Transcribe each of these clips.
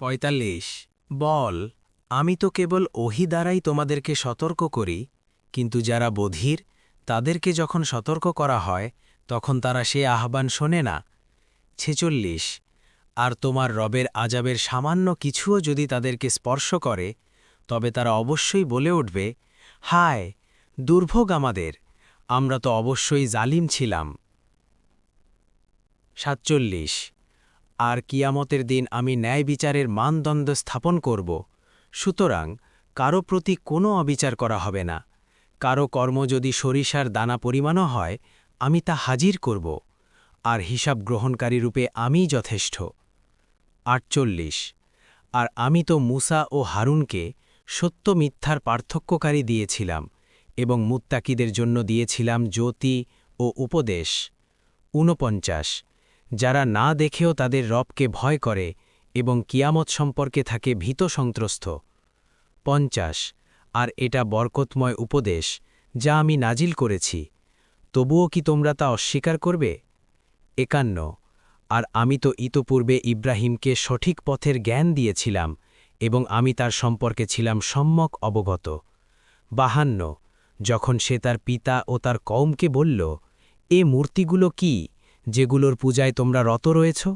পঁয়তাল্লিশ। বল, আমি তো কেবল ওহি দ্বারাই তোমাদেরকে সতর্ক করি, কিন্তু যারা বধির, তাদেরকে যখন সতর্ক করা হয়, তখন তারা সে আহ্বান শোনে না। ছেচল্লিশ। আর তোমার রবের আজাবের সামান্য কিছুও যদি তাদেরকে স্পর্শ করে, তবে তারা অবশ্যই বলে উঠবে, হায়, দুর্ভোগ আমাদের, আমরা তো অবশ্যই জালিম ছিলাম। সাতচল্লিশ। আর কিয়ামতের দিন আমি ন্যায় বিচারের মানদণ্ড স্থাপন করব। সুতরাং কারও প্রতি কোনো অবিচার করা হবে না। কারও কর্ম যদি সরিষার দানা পরিমাণও হয়, আমি তা হাজির করব। আর হিসাব গ্রহণকারী রূপে আমিই যথেষ্ট। আটচল্লিশ। আর আমি তো মুসা ও হারুনকে সত্য মিথ্যার পার্থক্যকারী দিয়েছিলাম এবং মুত্তাকিদের জন্য দিয়েছিলাম জ্যোতি ও উপদেশ। ঊনপঞ্চাশ। যারা না দেখেও তাদের রবকে ভয় করে এবং কিয়ামত সম্পর্কে থাকে ভীত সন্ত্রস্ত। পঞ্চাশ, আর এটা বরকতময় উপদেশ যা আমি নাজিল করেছি। তবুও কি তোমরা তা অস্বীকার করবে? একান্ন, আর আমি তো ইতপূর্বে ইব্রাহিমকে সঠিক পথের জ্ঞান দিয়েছিলাম এবং আমি তার সম্পর্কে ছিলাম সম্যক অবগত। বাহান্ন, যখন সে তার পিতা ও তার কওমকে বলল, এ মূর্তিগুলো কি? যেগুলোর পূজায় তোমরা রত রয়েছ?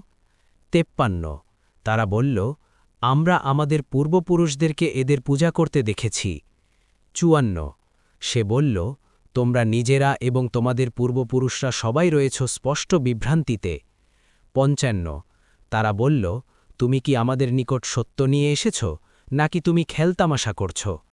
তেপ্পান্ন। তারা বলল, আমরা আমাদের পূর্বপুরুষদেরকে এদের পূজা করতে দেখেছি। চুয়ান্ন। সে বলল, তোমরা নিজেরা এবং তোমাদের পূর্বপুরুষরা সবাই রয়েছ স্পষ্ট বিভ্রান্তিতে। পঞ্চান্ন। তারা বলল, তুমি কি আমাদের নিকট সত্য নিয়ে এসেছ, নাকি তুমি খেলতামাশা করছ?